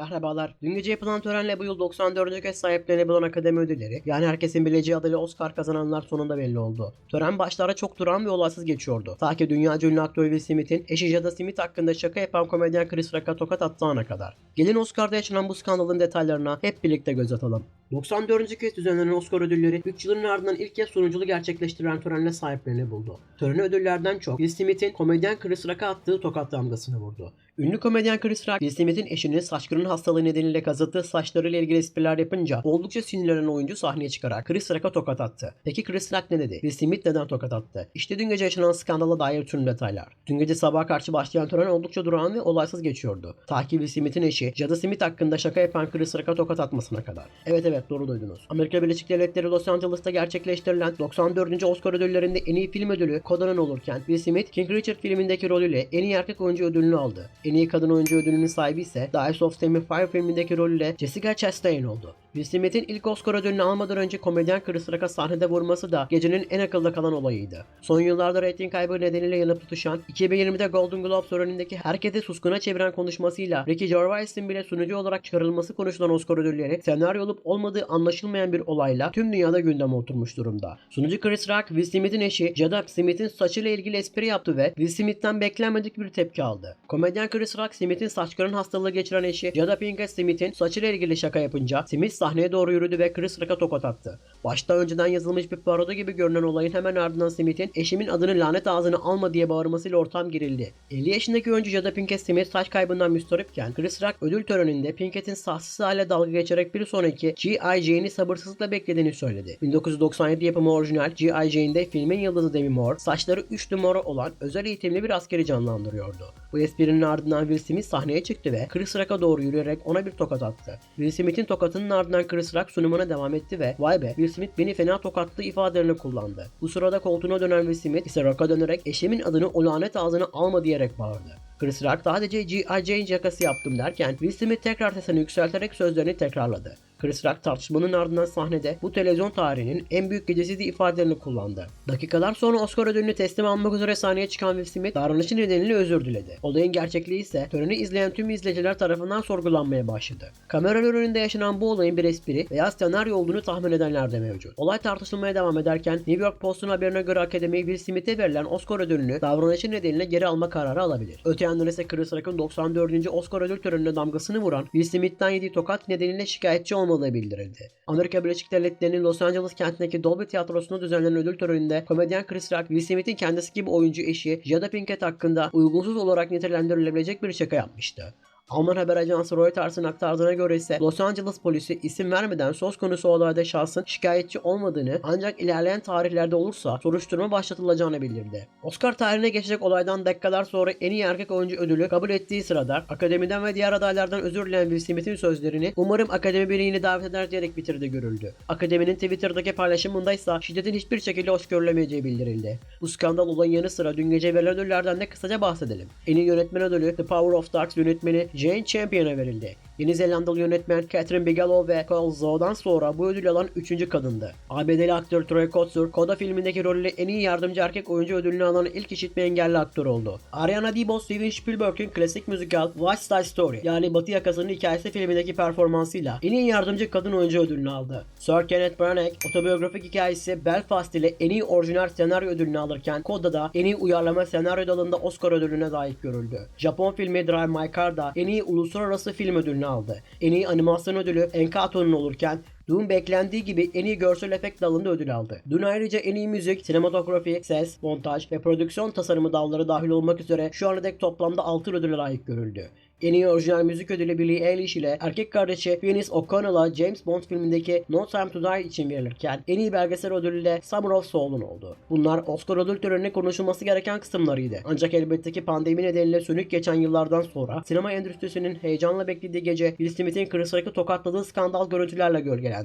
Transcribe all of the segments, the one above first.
Merhabalar. Dün gece yapılan törenle bu yıl 94. kez sahiplenebilen akademi ödülleri, yani herkesin bileceği adıyla Oscar kazananlar sonunda belli oldu. Tören başlarda çok duran ve olaysız geçiyordu. Ta ki dünyaca ünlü aktör Will Smith'in eşi Jada Smith hakkında şaka yapan komedyen Chris Rock'a tokat attığı ana kadar. Gelin Oscar'da yaşanan bu skandalın detaylarına hep birlikte göz atalım. 94. kez düzenlenen Oscar ödülleri 3 yılın ardından ilk kez sunuculuğu gerçekleştirilen törenle sahiplerini buldu. Töreni ödüllerden çok Will Smith'in komedyen Chris Rock'a attığı tokat damgasını vurdu. Ünlü komedyen Chris Rock, Will Smith'in eşinin saç hastalığı nedeniyle kazıttığı saçlarıyla ilgili espriler yapınca oldukça sinirlenen oyuncu sahneye çıkarak Chris Rock'a tokat attı. Peki Chris Rock ne dedi? Will Smith neden tokat attı? İşte dün gece yaşanan skandala dair tüm detaylar. Dün gece sabaha karşı başlayan tören oldukça durağan ve olaysız geçiyordu. Ta ki Will Smith'in eşi Jada Smith hakkında şaka yapan Chris Rock'a tokat atmasına kadar. Evet evet doğru duydunuz. Amerika Birleşik Devletleri Los Angeles'ta gerçekleştirilen 94. Oscar ödüllerinde en iyi film ödülü Koda'nın olurken Will Smith King Richard filmindeki rolüyle en iyi erkek oyuncu ödülünü aldı. En iyi kadın oyuncu ödülünün sahibi ise Eyes of Tammy Faye filmindeki rolüyle Jessica Chastain oldu. Will Smith'in ilk Oscar ödülünü almadan önce komedyen Chris Rock'a sahnede vurması da gecenin en akılda kalan olayıydı. Son yıllarda reyting kaybı nedeniyle yanıp tutuşan, 2020'de Golden Globes törenindeki herkesi suskuna çeviren konuşmasıyla Ricky Gervais'in bile sunucu olarak çıkarılması konuşulan Oscar ödülleri senaryo olup olmadığı anlaşılmayan bir olayla tüm dünyada gündeme oturmuş durumda. Sunucu Chris Rock, Will Smith'in eşi Jada Smith'in saçıyla ilgili espri yaptı ve Will Smith'ten beklenmedik bir tepki aldı. Komedyen Chris Rock, Smith'in saç kırın hastalığı geçiren eşi Jada Pinkett Smith'in saçıyla ilgili şaka yapınca Smith sahneye doğru yürüdü ve Chris Rock'a tokat attı. Başta önceden yazılmış bir parodi gibi görünen olayın hemen ardından Smith'in eşimin adını lanet ağzını alma diye bağırmasıyla ortam gerildi. 50 yaşındaki oyuncu Jada Pinkett Smith saç kaybından müstaripken Chris Rock ödül töreninde Pinkett'in sahsiz hale dalga geçerek bir sonraki G.I. Jane'i sabırsızlıkla beklediğini söyledi. 1997 yapımı orijinal G.I. Jane'de filmin yıldızı Demi Moore saçları 3 numara olan özel eğitimli bir askeri canlandırıyordu. Bu esprinin ardından Will Smith sahneye çıktı ve Chris Rock'a doğru yürüyerek ona bir tokat attı. Will Smith'in tokatının ardından Chris Rock sunumuna devam etti ve vay be Will Smith beni fena tokatlı ifadelerini kullandı. Bu sırada koltuğuna dönen Will Smith ise Rock'a dönerek eşimin adını o lanet ağzına alma diyerek bağırdı. Chris Rock sadece G.I. Jane yakası yaptım derken Will Smith tekrar sesini yükselterek sözlerini tekrarladı. Chris Rock tartışmanın ardından sahnede bu televizyon tarihinin en büyük gecesiydi ifadelerini kullandı. Dakikalar sonra Oscar ödülünü teslim almak üzere sahneye çıkan Will Smith davranışı nedeniyle özür diledi. Olayın gerçekliği ise töreni izleyen tüm izleyiciler tarafından sorgulanmaya başladı. Kameralar önünde yaşanan bu olayın bir espri veya senaryo olduğunu tahmin edenler de mevcut. Olay tartışılmaya devam ederken New York Post'un haberine göre akademi Will Smith'e verilen Oscar ödülünü davranışı nedeniyle geri alma kararı alabilir. Öte yandan ise Chris Rock'ın 94. Oscar ödül törenine damgasını vuran Will Smith'ten yediği tokat nedeniyle şikayetçi olmadığı bildirildi. Amerika Birleşik Devletleri'nin Los Angeles kentindeki Dolby Tiyatrosu'nda düzenlenen ödül töreninde komedyen Chris Rock, Will Smith'in kendisi gibi oyuncu eşi Jada Pinkett hakkında uygunsuz olarak nitelendirilebilecek bir şaka yapmıştı. Alman haber ajansı Reuters'ın aktardığına göre ise Los Angeles polisi isim vermeden söz konusu olayda şahsın şikayetçi olmadığını ancak ilerleyen tarihlerde olursa soruşturma başlatılacağını bildirdi. Oscar tarihine geçecek olaydan dakikalar sonra en iyi erkek oyuncu ödülü kabul ettiği sırada akademiden ve diğer adaylardan özür dileyen Will Smith'in sözlerini umarım akademi birliğini davet eder diyerek bitirdi görüldü. Akademinin Twitter'daki paylaşımında ise şiddetin hiçbir şekilde hoş görülemeyeceği bildirildi. Bu skandal olayın yanı sıra dün gece verilen ödüllerden de kısaca bahsedelim. En iyi yönetmen ödülü The Power of Dark yönetmeni Jane Champion'a verildi. Yeni Zelandalı yönetmen Catherine Bigelow ve Cole Zhou'dan sonra bu ödülü alan üçüncü kadındı. ABD'li aktör Troy Kotsur, Koda filmindeki rolüyle en iyi yardımcı erkek oyuncu ödülünü alan ilk işitme engelli aktör oldu. Ariana DeBose, Steven Spielberg'in klasik müzikal West Side Story yani Batı Yakası'nın hikayesi filmindeki performansıyla en iyi yardımcı kadın oyuncu ödülünü aldı. Sir Kenneth Branagh, otobiyografik hikayesi Belfast ile en iyi orijinal senaryo ödülünü alırken Koda'da en iyi uyarlama senaryo dalında Oscar ödülüne layık görüldü. Japon filmi Drive My Car'da en iyi uluslararası film ödülünü aldı. En iyi animasyon ödülü Encanto'nun olurken Doom beklendiği gibi en iyi görsel efekt dalında ödül aldı. Dün ayrıca en iyi müzik, sinematografi, ses, montaj ve prodüksiyon tasarımı dalları dahil olmak üzere şu ana dek toplamda 6 ödüle layık görüldü. En iyi orijinal müzik ödülü Billie Eilish ile erkek kardeşi Finis O'Connell'a James Bond filmindeki No Time to Die için verilirken en iyi belgesel ödülü de Summer of Soul'un oldu. Bunlar Oscar ödül törenine konuşulması gereken kısımlarıydı. Ancak elbette ki pandemi nedeniyle sönük geçen yıllardan sonra sinema endüstrisinin heyecanla beklediği gece Will Smith'in Chris Rock'ı tokatladığı skandal görüntülerle gölgelendi.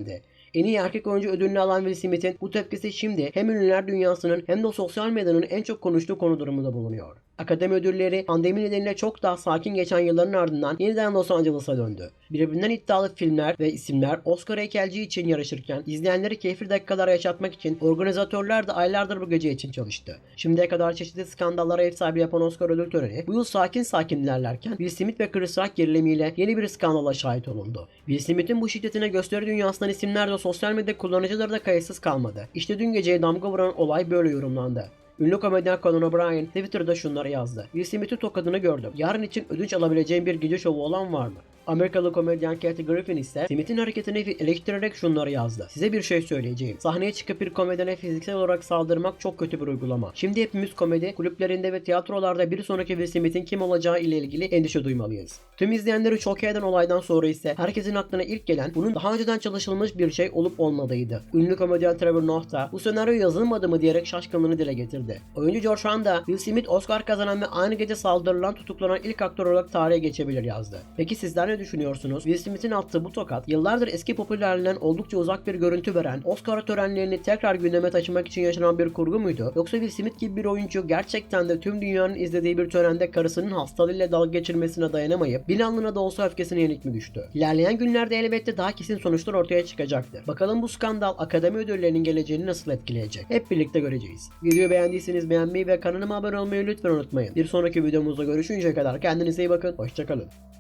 En iyi erkek oyuncu ödülünü alan Will Smith'in bu tepkisi şimdi hem ünlüler dünyasının hem de sosyal medyanın en çok konuştuğu konu durumunda bulunuyor. Akademi ödülleri pandemi nedeniyle çok daha sakin geçen yılların ardından yeniden Los Angeles'a döndü. Birbirinden iddialı filmler ve isimler Oscar heykelci için yarışırken izleyenleri keyifli dakikalar yaşatmak için organizatörler de aylardır bu gece için çalıştı. Şimdiye kadar çeşitli skandallara ev sahibi yapan Oscar ödül töreni bu yıl sakin sakin ilerlerken Will Smith ve Chris Rock gerilimiyle yeni bir skandala şahit olundu. Will Smith'in bu şiddetine gösteri dünyasından isimler de sosyal medya kullanıcıları da kayıtsız kalmadı. İşte dün geceye damga vuran olay böyle yorumlandı. Ünlü komedyen Conan O'Brien Twitter'da şunları yazdı. Will Smith'in tokadını gördüm. Yarın için ödünç alabileceğim bir gece şovu olan var mı? Amerikalı komedyen Kathy Griffin ise Smith'in hareketini eleştirerek şunları yazdı. Size bir şey söyleyeceğim. Sahneye çıkıp bir komedyene fiziksel olarak saldırmak çok kötü bir uygulama. Şimdi hepimiz komedi kulüplerinde ve tiyatrolarda bir sonraki Will Smith'in kim olacağı ile ilgili endişe duymalıyız. Tüm izleyenleri şok eden olaydan sonra ise herkesin aklına ilk gelen bunun daha önceden çalışılmış bir şey olup olmadığıydı. Ünlü komedyen Trevor Noah da bu senaryo yazılmadı mı diyerek şaşkınlığını dile getirdi. Oyuncu George Wan da Will Smith Oscar kazanan ve aynı gece saldırılan tutuklanan ilk aktör olarak tarihe geçebilir yazdı. Peki sizler düşünüyorsunuz? Will Smith'in attığı bu tokat yıllardır eski popülerliğinden oldukça uzak bir görüntü veren Oscar törenlerini tekrar gündeme taşımak için yaşanan bir kurgu muydu? Yoksa Will Smith gibi bir oyuncu gerçekten de tüm dünyanın izlediği bir törende karısının hastalığıyla dalga geçirmesine dayanamayıp bir anlığına da olsa öfkesine yenik mi düştü? İlerleyen günlerde elbette daha kesin sonuçlar ortaya çıkacaktır. Bakalım bu skandal akademi ödüllerinin geleceğini nasıl etkileyecek? Hep birlikte göreceğiz. Videoyu beğendiyseniz beğenmeyi ve kanalıma abone olmayı lütfen unutmayın. Bir sonraki videomuzda görüşünceye kadar kendinize iyi bakın. Hoşçakalın.